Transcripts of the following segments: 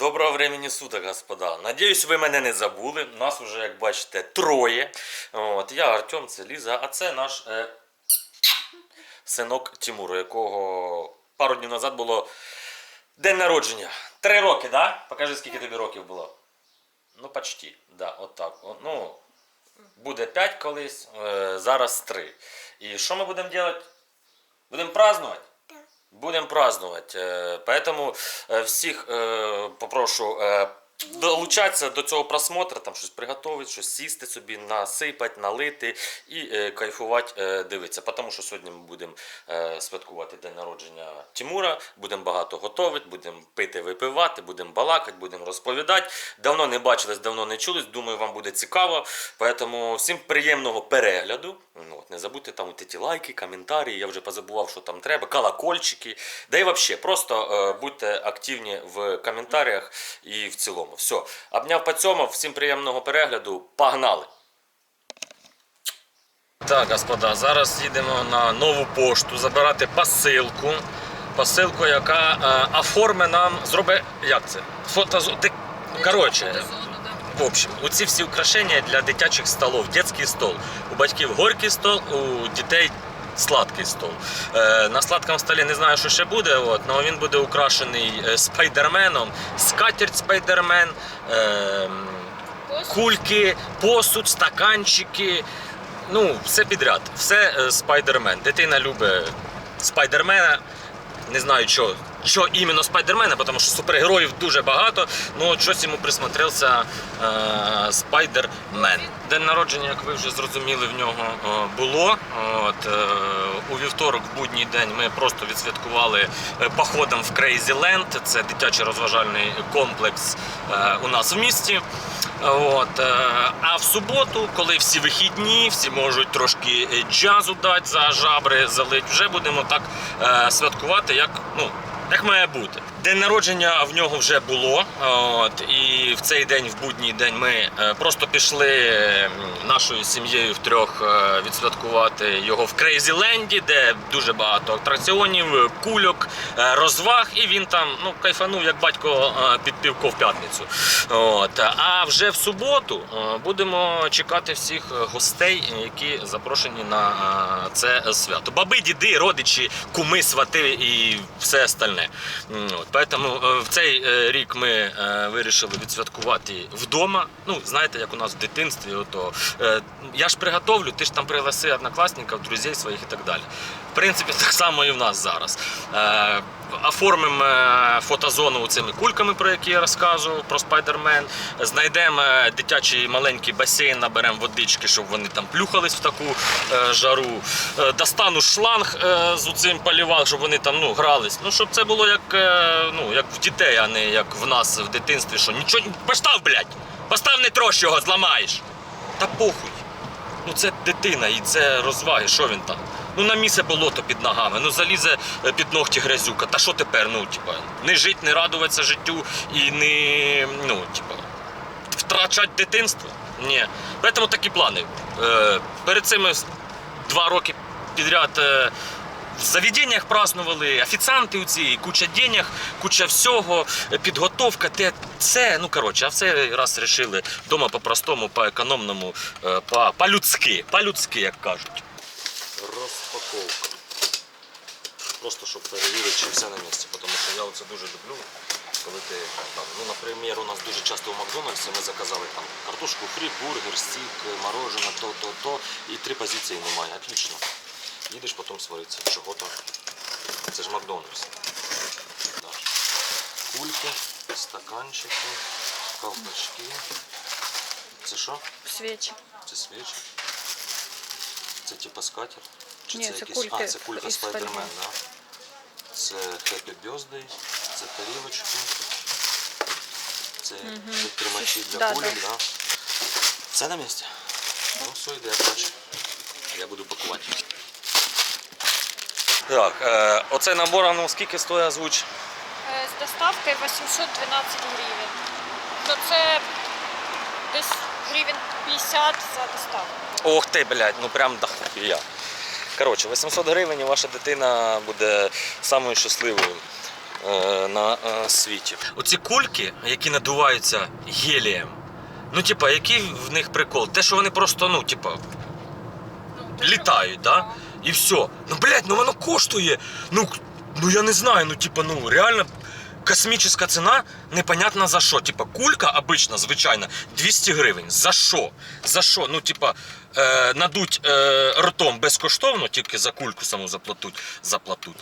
Доброго времени суток, господа. Надіюсь, ви мене не забули. Нас вже, як бачите, троє. От, я Артем, це Ліза, а це наш е, синок Тимуру, якого пару днів назад було день народження. Три роки, да? Покажи, скільки тобі років було. Ну, почти, да, от так. Ну, буде п'ять колись, е, зараз три. І що ми будемо робити? Будемо празднувати? Будем праздновать. Э, Поэтому э, всіх э, попрошу э, долучатися до цього просмотру, там щось приготувати, щось сісти собі, насипати, налити і е, кайфувати, е, дивитися. Тому що сьогодні ми будемо е, святкувати день народження Тимура, будемо багато готувати, будемо пити, випивати, будемо балакати, будемо розповідати. Давно не бачились, давно не чулись. Думаю, вам буде цікаво. Поэтому всім приємного перегляду. Ну, от, не забудьте там ті лайки, коментарі. Я вже позабував, що там треба, колокольчики. Да і взагалі, просто е, будьте активні в коментарях і в цілому. Все. Обняв по цьому, всім приємного перегляду. Погнали! Так, господа, зараз їдемо на нову пошту забирати посилку. Посилку, яка е, оформить нам, зробить, як це? Фото... Коротше, в общем, оці всі украшення для дитячих столів, дитячий стол. У батьків горький стол, у дітей сладкий стол. Е, на сладкому столі не знаю, що ще буде, от, але він буде украшений е, спайдерменом, скатерть спайдермен, е, кульки, посуд, стаканчики. Ну, все підряд, все спайдермен. Дитина любить спайдермена. Не знаю, що, що іменно спайдермена, тому що супергероїв дуже багато. Ну от щось йому присмотрився е, спайдермен. День народження, як ви вже зрозуміли, в нього е, було. От, е, у вівторок, в будній день, ми просто відсвяткували е, походом в Land. Це дитячий розважальний комплекс е, у нас в місті. От, а в суботу, коли всі вихідні, всі можуть трошки джазу дати за жабри, залить, вже будемо так святкувати, як, ну, як має бути. День народження в нього вже було. От, і в цей день, в будній день, ми е, просто пішли нашою сім'єю втрьох е, відсвяткувати його в Крейзіленді, де дуже багато атракціонів, е, кульок, е, розваг, і він там ну, кайфанув, як батько е, під півко в п'ятницю. От. А вже в суботу е, будемо чекати всіх е, гостей, які запрошені на е, це свято. Баби, діди, родичі, куми, свати і все остальне. От. Поэтому е, в цей е, рік ми е, вирішили відсвяткувати вдома. Ну, знаєте, як у нас в дитинстві. Ото, е, я ж приготовлю, ти ж там пригласи однокласників, друзів своїх і так далі. В принципі, так само і в нас зараз. Е, Оформимо е, фотозону цими кульками, про які я розказував, про спайдермен. Знайдемо е, дитячий маленький басейн, наберемо водички, щоб вони там плюхались в таку жару. Достану шланг з цим полівал, щоб вони там ну, грались. Ну, щоб це було як, ну, як в дітей, а не як в нас в дитинстві, що нічого. Постав, блядь! Постав не трощ його, зламаєш. Та похуй. Ну це дитина і це розваги, що він там? Ну на місце болото під ногами, ну залізе е, під ногті грязюка. Та що тепер? Ну, типа, не жить, не радуватися життю і не, ну, типа, втрачати дитинство? Ні. Тому такі плани. Е, перед цими два роки підряд. Е, в заведеннях празднували, офіціанти у ці, куча денег, куча всього, підготовка, те, це, ну коротше, а в цей раз вирішили вдома по-простому, по-економному, е, по-людськи, по-людськи, як кажуть. Розпаковка. Просто щоб перевірити, чи все на місці, тому що я оце дуже люблю. Коли ти там, ну, наприклад, у нас дуже часто в Макдональдсі ми заказали там картошку фрі, бургер, стік, мороженое, то, то, то. І три позиції немає. Отлично. Їдеш потім сваритися. Чого так? Це ж Макдональдс. Кульки, стаканчики, ковпачки. Це що? Свічі. Це свічі? Це типа скатер? Чи Ні, це, це якийсь... кульки А, це кулька із Спайдермен, да? Це Happy Birthday, це тарілочки. Це підтримачі для Да, кульок, да. да. Це на місці? Ну, все йде, бачу. Я буду пакувати. Так, е, оцей набор, ну скільки стоїть озвуч? Е, З доставкою 812 гривень. Ну це десь гривень 50 за доставку. Ох ти, блядь, ну прям дохуя. Коротше, 800 гривень і ваша дитина буде самою щасливою е, на е, світі. Оці кульки, які надуваються гелієм. Ну, типа, який в них прикол? Те, що вони просто, ну, типа, літають, да? І все. Ну, блядь, ну воно коштує. Ну, ну я не знаю, ну, типа, ну, реально космічна ціна, непонятно за що. Типа, кулька обична, звичайна, 200 гривень. За що? За що? Ну, типа, е, надуть е, ртом безкоштовно, тільки за кульку саму заплатуть. заплатуть.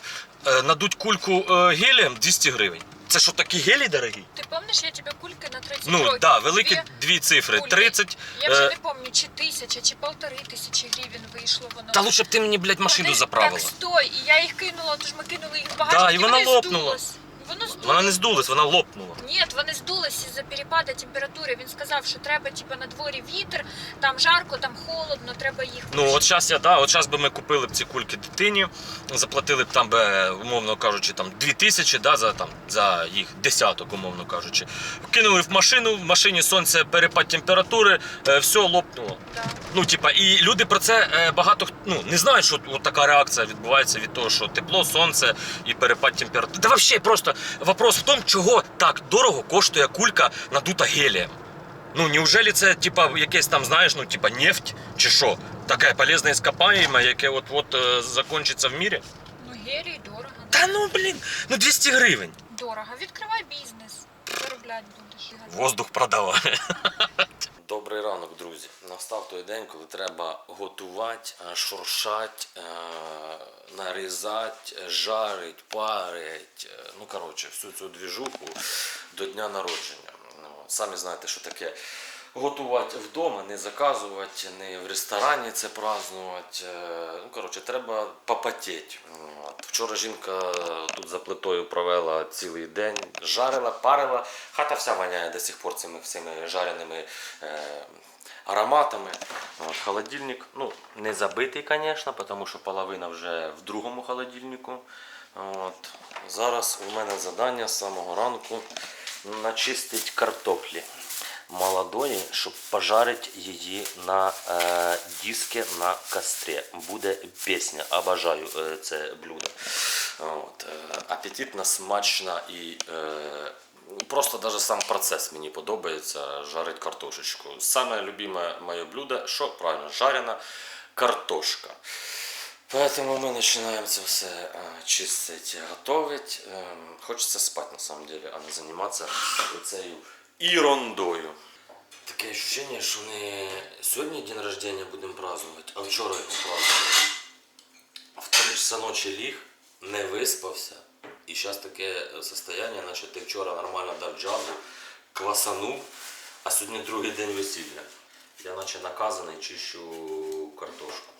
Е, надуть кульку е, гелієм 200 гривень. Це що такі гелі дорогі? Ти пам'ятаєш, я тебе кульки на 30 Ну, років? да, великі Дві дві цифри. кульки. 30. Я вже е, не пам'ятаю, чи тисяча, чи полтори тисячі гривень вийшло воно. Та лучше б ти мені, блядь, машину Вони- заправила. Так стой, і я їх кинула, тож ми кинули їх в багажник, Да, і вона лопнула. здулось. Воно здулось. Вона не здулась, вона лопнула. Ні, вони здулись із-за перепаду температури. Він сказав, що треба типу, на дворі вітер, там жарко, там холодно, треба їх. Ну, от зараз я, да, от зараз би ми купили б ці кульки дитині, заплатили б там би, умовно кажучи, там 2 тисячі, да, за, там, за їх десяток, умовно кажучи. Кинули в машину, в машині сонце, перепад температури, е, все лопнуло. Да. Ну, типа, і люди про це е, багато хто- ну, не знають, що от така реакція відбувається від того, що тепло, сонце і перепад температури. Та взагалі просто вопрос в тому, чого так дорого коштує кулька надута гелієм. Ну, неужели це, типа, якесь там, знаєш, ну, типа нефть чи що? Таке полезне іскопаєме, яке от от е, закінчиться в мірі? Ну, гелій дорого. Та ну блін, ну 200 гривень. Дорого. Відкривай бізнес. Заробляти будеш. Воздух продавай. Добрий ранок, друзі. Настав той день, коли треба готувати, е, шуршати, е, нарізати, жарити, парити. е, Ну, коротше, всю цю двіжуху до дня народження. Ну, Самі знаєте, що таке готувати вдома, не заказувати, не в ресторані це празднувати. Е, Ну, коротше, треба попотіти. От. Вчора жінка тут за плитою провела цілий день, жарила, парила. Хата вся воняє до сих пор цими всіми жареними е, ароматами. От, холодильник, ну, не забитий, звісно, тому що половина вже в другому холодильнику. От. Зараз у мене завдання з самого ранку начистити картоплі молодої, щоб пожарити її на е, диске на кострі. Буде пісня. Обожаю е, це блюдо. От, е, апетитно, смачно і е, просто даже сам процес мені подобається жарити картошечку. Саме любиме моє блюдо, що правильно, жарена картошка. Поэтому мы начинаем це все е, чистити, готовить. Е, Хочеться спати на самом деле, а не займатися цією ерундою. Таке ощущение, що не сьогодні день рождения будемо праздновать, а вчора його праздновали. В 3 часа ночі ліг, не виспався. І зараз таке состояние, наче ти вчора нормально дав джазу, квасанув, а сьогодні другий день весілля. Я наче наказаний чищу картошку.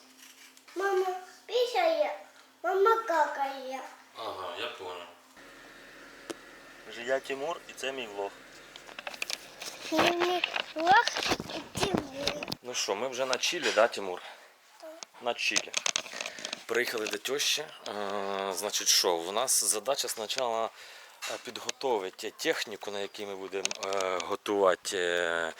Мама писає, мама какає. Ага, я понял. Я Тимур і це мій влог. Мені лох і ти Ну що, ми вже на чилі, да, Тимур? На чилі. Приїхали до тещі. Е, значить, що, у нас задача спочатку е, підготовити техніку, на якій ми будемо е, готувати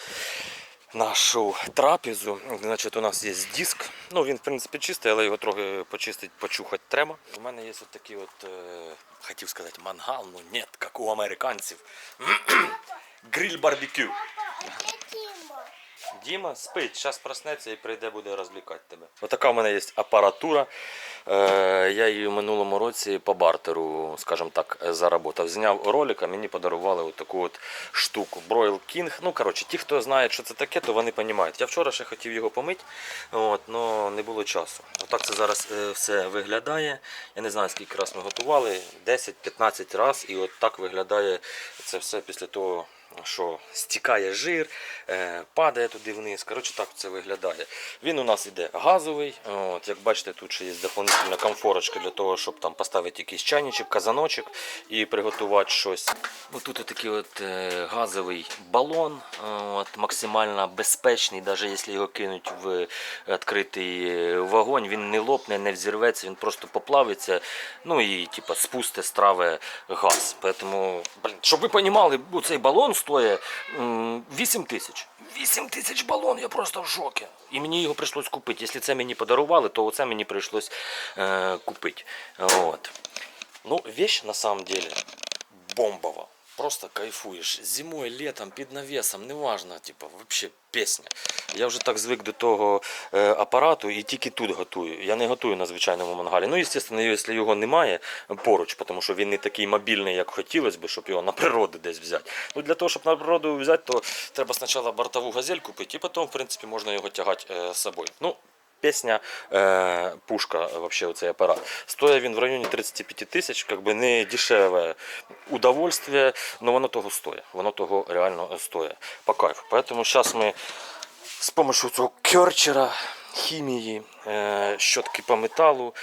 нашу трапезу. Значить, у нас є диск. Ну, він, в принципі, чистий, але його трохи почистити, почухати треба. У мене є от такий от, хотів сказати, мангал, ну ні, як у американців. Гриль барбекю. Діма спить, зараз проснеться і прийде, буде розлікати тебе. Отака в мене є апаратура. Е, я її в минулому році по бартеру, скажімо так, заработав. Зняв ролик, а мені подарували таку от штуку. Broil King. Ну, коротше, ті, хто знає, що це таке, то вони розуміють. Я вчора ще хотів його помити, але не було часу. Отак це зараз е, все виглядає. Я не знаю, скільки раз ми готували, 10-15 разів, і от так виглядає це все після того що стікає жир, е, падає туди вниз. Коротше, так це виглядає. Він у нас іде газовий. От, як бачите, тут ще є доповнительна комфорочка для того, щоб там поставити якийсь чайничок, казаночок і приготувати щось. Ось тут такий от е, газовий балон, от, максимально безпечний, навіть якщо його кинуть в відкритий вогонь, він не лопне, не взірветься, він просто поплавиться, ну і типа спусте страви газ. Поэтому, блін, щоб ви розуміли, цей балон стоїть 8 тисяч. 8 тисяч балон, я просто в жокі. І мені його прийшлось купити. Якщо це мені подарували, то оце мені прийшлось е, купити. От. Ну, вещь на самом деле бомбова. Просто кайфуєш. Зимою, літом, під навісом, неважно, типу, взагалі пісня. Я вже так звик до того е, апарату і тільки тут готую. Я не готую на звичайному мангалі. Ну, звісно, якщо його немає поруч, тому що він не такий мобільний, як хотілося б, щоб його на природу десь взяти. Ну, для того, щоб на природу взяти, то треба спочатку бортову газель купити, і потім, в принципі, можна його тягати е, з собою. Ну, Пісня е, пушка, вообще оцей апарат. Стоїть він в районі 35 тисяч, как би не дешеве удовольствие, але воно того стоїть. Воно того реально стоїть. По кайфу. Поэтому зараз ми з допомогою цього керчера, хімії, е, щотки по металу,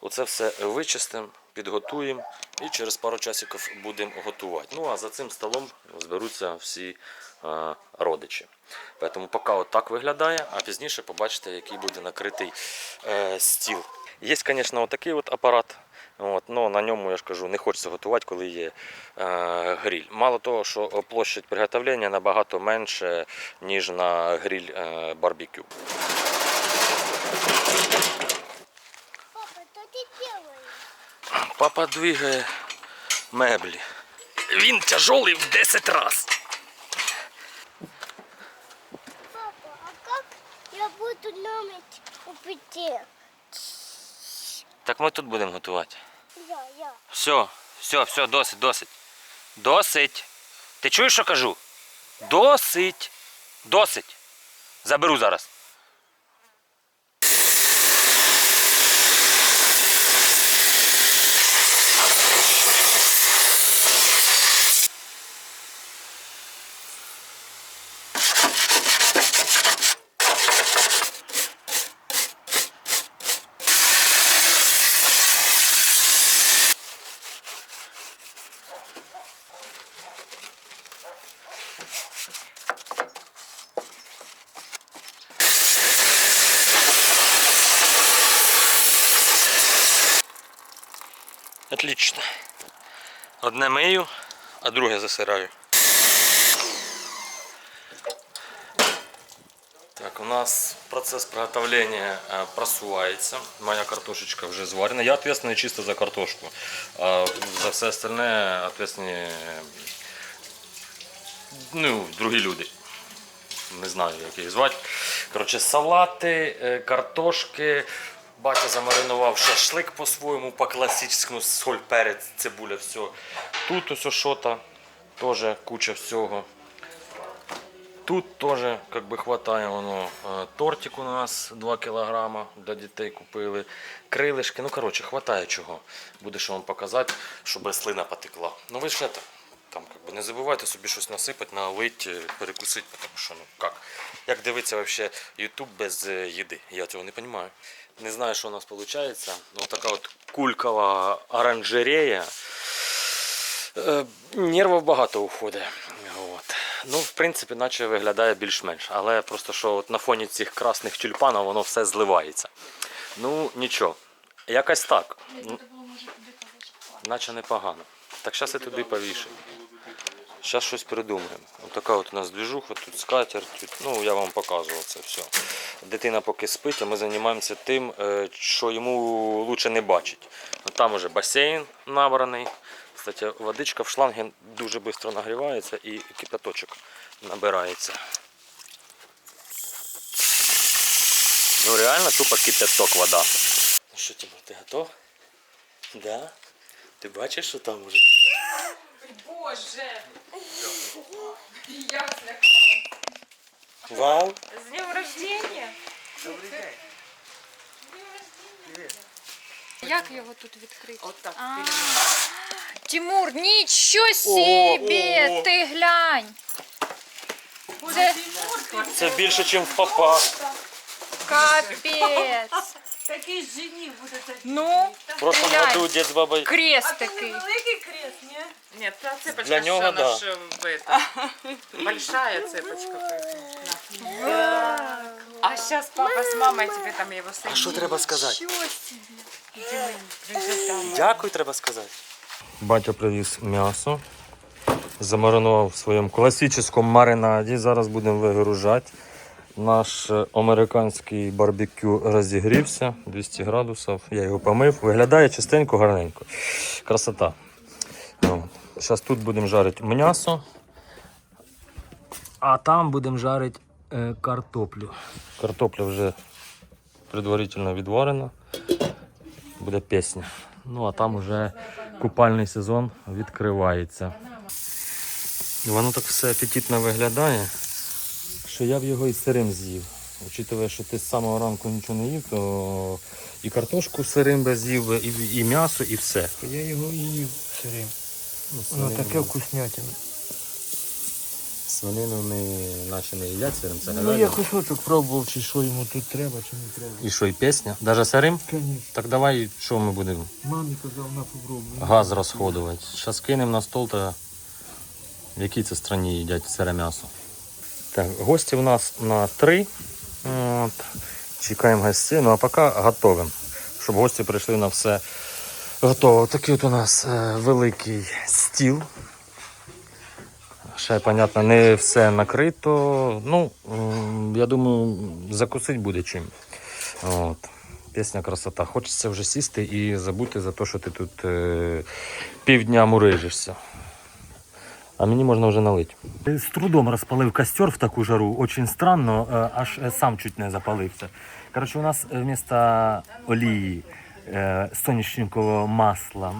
оце все вичистимо, підготуємо і через пару часиків будемо готувати. Ну а за цим столом зберуться всі е, родичі. Тому поки от так виглядає, а пізніше побачите, який буде накритий е, стіл. Є, звісно, отакий от апарат. От, но на ньому я ж кажу, не хочеться готувати, коли є е, гриль. Мало того, що площадь приготовлення набагато менше, ніж на гриль е, барбекю. Папа, что ты делаешь? Папа двигає меблі. Він тяжелий в 10 разів. Папа, а как я буду намыть у? Так ми тут будемо готувати. Я, я. Все, все, все, досить, досить. Досить. Ти чуєш, що кажу? Досить. Досить. Заберу зараз. Отлично. Одне мию, а друге засираю. Так, у нас процесс приготовления э, просувається. Моя картошечка вже зварена. Я ответственный чисто за картошку. А за все остальне ответственні ну, другі люди. Не знаю, як їх звати. Коротше, салати, е, картошки. Батя замаринував шашлик по-своєму, по класичному, соль, перець, цибуля, все. Тут ось що-то, теж куча всього. Тут теж как би хватає воно. Е, Тортик у нас 2 кілограма для дітей купили. Крилишки, ну коротше, хватає чого. Буде що вам показати, щоб слина потекла. Ну ви ж це, там как би не забувайте собі щось насипати, налити, е, перекусити, тому що ну як. Як дивиться вообще YouTube без е, їди? Я цього не розумію. Не знаю, що у нас виходить. Ну, така от кулькова оранжерея. Е, Нервів багато уходить. От. Ну, в принципі, наче виглядає більш-менш. Але просто що от на фоні цих красних тюльпанів воно все зливається. Ну, нічого. Якось так. Наче непогано. Так зараз я туди повішаю. Зараз щось придумаємо. Ось така от у нас двіжуха, тут скатерть, тут, ну я вам показував це все. Дитина поки спить, а ми займаємося тим, е, що йому краще не бачить. Там уже басейн набраний. Кстати, водичка в шлангі дуже швидко нагрівається і кипяточок набирається. Ну реально тупо кипяток вода. Ну що, Тимур, ти готов? Да? Ти бачиш, що там уже? Боже! Я Вау! З днем рождения! Як його тут відкрити? Отак. А, Тимур, нічого собі! Ти глянь! Це Це більше, ніж в папа. капець! Такий жені буде такий. Ну, В прошлом глянь, году дед з бабою. крест такий. великий крест, ні? Нет, та цепочка Для него всё да. наша, в это, большая цепочка. поэтому, да. А сейчас папа с мамой тебе там его А соединят. що треба сказати? Нічого собі! Дякую, треба сказати. Батя привіз м'ясо. Замаринував в своєму класичному маринаді. Зараз будемо вигружати. Наш е, американський барбекю розігрівся 200 градусів. Я його помив. Виглядає чистенько, гарненько. Красота. От. Зараз тут будемо жарити м'ясо, а там будемо жарити е, картоплю. Картопля вже предварительно відварена. Буде пісня. Ну а там вже купальний сезон відкривається. І Воно так все апетитно виглядає, що я б його і сирим з'їв. Учитывая, що ти з самого ранку нічого не їв, то і картошку сирим би з'їв, би, і, і м'ясо, і все. Я його і їв сирим. Ну, Воно свинину- таке вкуснятина. Свинину не наче не їдять сирим, це Ну говядина. я кусочок пробував, чи що йому тут треба, чи не треба. І що, і пісня? Даже сирим? Конечно. Так давай, що ми будемо? Мамі казав, на попробуй. Газ розходувати. Зараз кинемо на стол, та в якій це страні їдять сире м'ясо. Так, гості у нас на три. От. Чекаємо гостей, ну а поки готовимо. Щоб гості прийшли на все готово. Такий от у нас е, великий стіл. Ще, понятно, не все накрито. Ну, я думаю, закусити буде чим. От. Пісня красота. Хочеться вже сісти і забути за те, що ти тут е, півдня мурижишся. А мені можна вже налити. З трудом розпалив костер в таку жару. Очень странно, е, аж е, сам чуть не запалився. Коротше, у нас вмісто олії соняшникового масла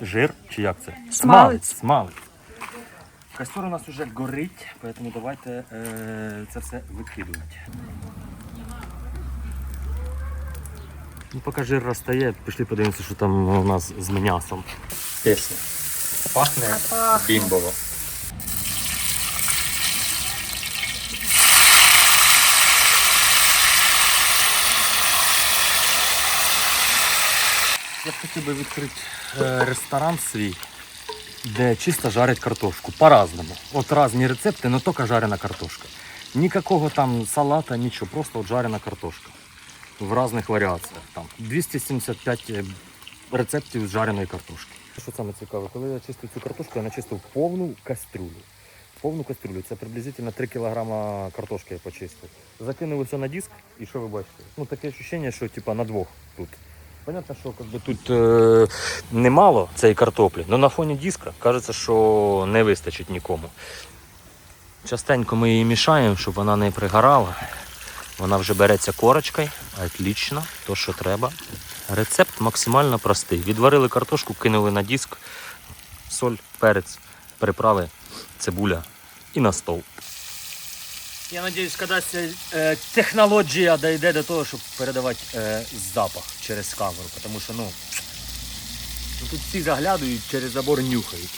жир, чи як це? Смалець. Смалець. Костер у нас вже горить, тому давайте е, це все викидувати. Ну, поки жир розтає, пішли подивимося, що там у нас з м'ясом. Пісня. Пахне бімбово. Я б хотів би відкрити е, ресторан свій, де чисто жарять картошку. По-разному. От різні рецепти, але тільки жарена картошка. Ніякого там салата, нічого, просто от жарена картошка. В різних варіаціях. Там 275 е, рецептів з жареної картошки. Що саме цікаве, коли я чистив цю картошку, я начистив повну кастрюлю. Повну кастрюлю. Це приблизительно 3 кг картошки я почистив. Закинув все на диск, і що ви бачите? Ну таке відчуття, що типа на двох тут. Понятно, що как би, тут е, немало цієї картоплі, але на фоні диска кажеться, що не вистачить нікому. Частенько ми її мішаємо, щоб вона не пригорала. Вона вже береться корочкою, отлично, то що треба. Рецепт максимально простий. Відварили картошку, кинули на диск, соль, перець, приправи, цибуля і на стол. Я сподіваюся, колись е, технологія дійде до того, щоб передавати е, запах через камеру, тому що ну, ну, тут всі заглядують, через забор нюхають.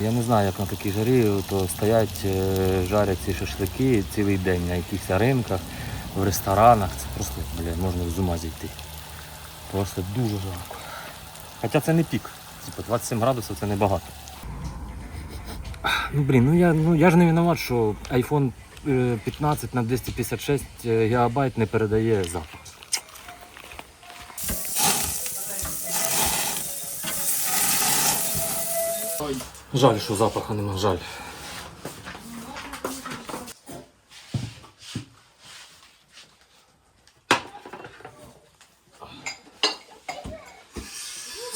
Я не знаю, як на такій жарі, то стоять, е, жарять ці шашлики цілий день на якихось ринках, в ресторанах. Це просто, бля, можна з ума зійти. Просто дуже жарко. Хоча це не пік. Типу 27 градусів це небагато. Ну блін, ну я, ну я ж не винуват, що iPhone е, 15 на 256 гігабайт не передає запах. Жаль, що запаху нема, жаль.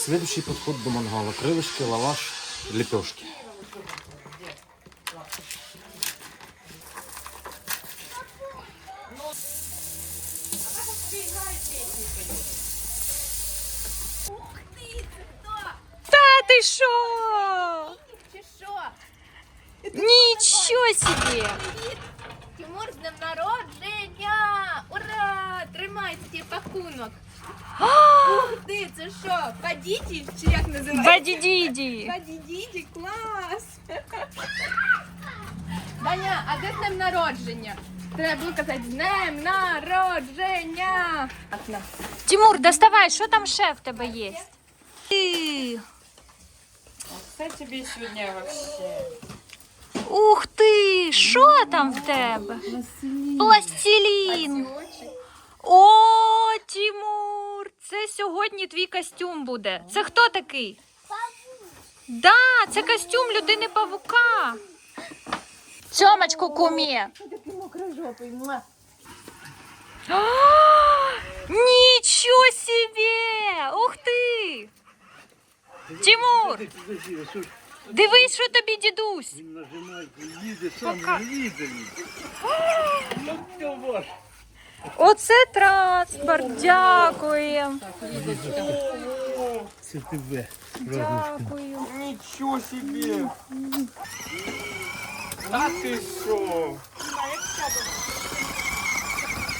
Следующий подход до мангала. Крылышки, лаваш, лепешки. Та ти що? Чи що? Нічого собі! Тимур, з днем народження! Ура! Тримайте ті пакунок. Ух ти, це що? Падіті? Чи як називається? Бадідіді! Падідіді, клас! Даня, а де з днем народження? Треба було казати з днем народження! Тимур, доставай, що там ще в тебе є? Ти. Це тобі сьогодні вообще. Ух ти! Що там в тебе? Пластилін! О, Тимур! Це сьогодні твій костюм буде. Це хто такий? Да, це костюм людини павука. Цьомочку кумі. Нічого себе! Ух ти! Тимур! Дивись, що тобі дідусь! Оце транспорт, дякуємо. Це тебе. Дякую. Нічого собі. А ти що?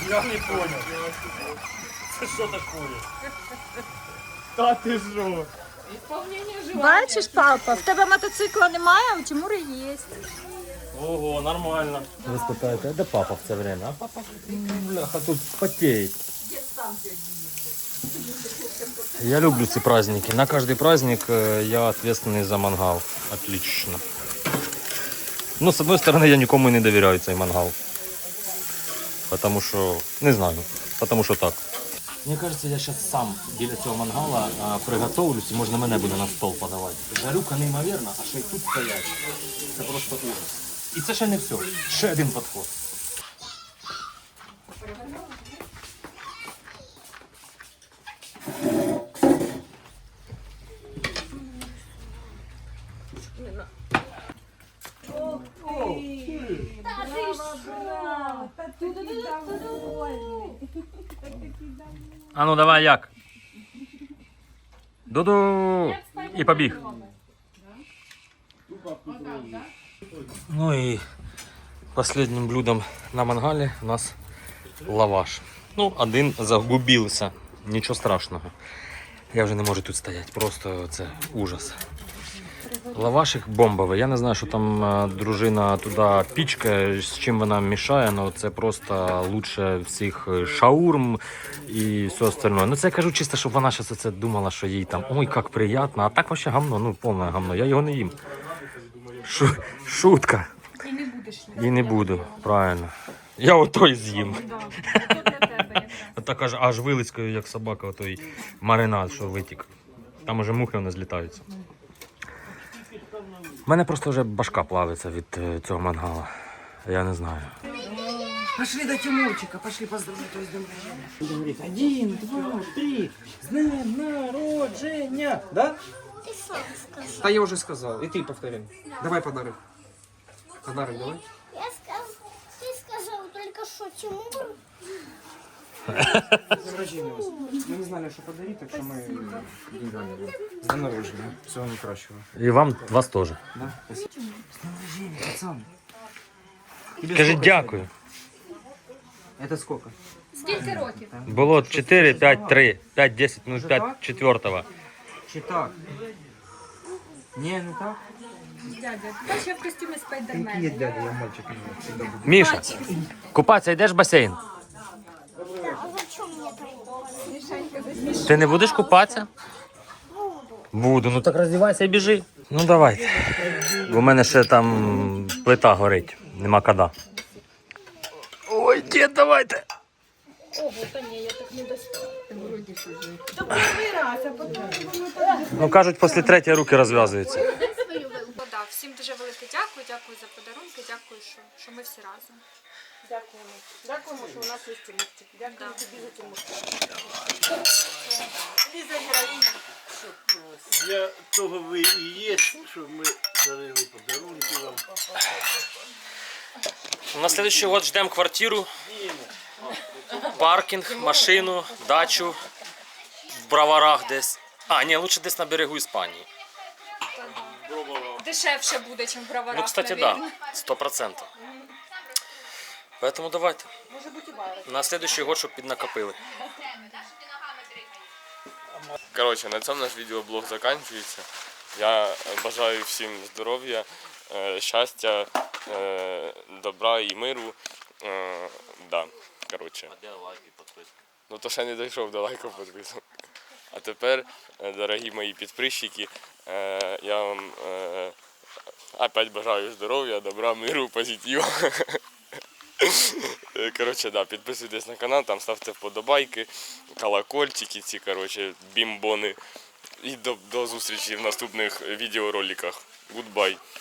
Я не понял. Це що таке? Та ти що? Бачиш, папа, в тебе мотоцикла немає, а у Тимура є. Ого, нормально. Ви спитаєте, а де папа в це время? А папа, бляха, тут потеет. Я люблю ці праздники. На каждый праздник э, я ответственный за мангал. Отлично. Ну, з одної сторони, я нікому не довіряю цей мангал. Потому що, не знаю, потому що так. Мені кажеться, я зараз сам біля цього мангала а, приготовлюсь і можна мене буде на стол подавати. Жарюка неймовірна, а ще й тут стоять. Це просто ужас. І це ще не все. Ще один підход. Ну давай як? Дуду і побіг. Ну і последнім блюдом на мангалі у нас лаваш. Ну, один загубився. Нічого страшного. Я вже не можу тут стояти, просто це ужас. Лавашик бомбовий. Я не знаю, що там е, дружина туди пічка, з чим вона мішає, але це просто лучше всіх шаурм і все остальне. Ну це я кажу чисто, щоб вона зараз це думала, що їй там ой, як приємно, а так вообще гамно, ну повне гамно. Я його не їм. Шу- шутка. І не будеш. І не буду, правильно. Я отой з'їм. Так аж, аж вилицькою, як собака, отой маринад, що витік. Там уже мухи не злітаються. У мене просто вже башка плавиться від е, цього мангала. Я не знаю. Пошли до Тимурчика, пошли поздравить его с днем рождения. Говорит, один, два, три, с днем народжения, да? Ты сам сказал. А я уже сказал, и ты повтори. Давай подарок. Подарок давай. Я сказал, ты сказал только что Тимур. С днем рождения вас. Мы не знали, что подарить, так что мы деньгами. да. С днем рождения. Всего найкращего. І вам вас теж. Да? Спасибо. С днем рождения, пацан. Тебе Кажи сколько дякую. сегодня? Это сколько? Скільки років? Було 4, 5, 3, 5, 10, ну 5 четвертого. Чи так? Не, не так? Дядя, ще в костюмі спайдермена. Какие дядя, я мальчик, не всегда буду. Міша, купатися йдеш в басейн? А зачем мне так? Ти не будеш купатися? Буду, ну так роздівайся і біжи. Ну давайте. Бо в мене ще там плита горить, нема кода. Ой, дід, давайте. Ну кажуть, після третьої руки розв'язуються. Всім дуже велике дякую, дякую за подарунки, дякую, що, що ми всі разом. Дякуємо. Дякуємо, що у нас є Тимурчик. Дякую тобі за Тимурчик. Ліза героїня. Для того ви і є, щоб ми дарили подарунки вам. На следующий год ждем квартиру, паркінг, машину, дачу в браварах десь. А, ні, лучше десь на берегу Іспанії. Дешевше буде, ніж в браварах. Ну, кстати, да, сто процентов. Поэтому давайте. На следующий год, щоб піднакопили. Коротше, на цьому наш відеоблог закінчується. Я бажаю всім здоров'я, е, щастя, е, добра і миру. Е, Да, коротше. Ну то ще не дійшов до лайків підписок. А тепер, дорогі мої підписчики, я вам опять бажаю здоров'я, добра, миру, позитиву. Е, Коротше, да, підписуйтесь на канал, там ставте вподобайки, колокольчики, ці коротше, бімбони. І до, до зустрічі в наступних відеороликах. Goodbye.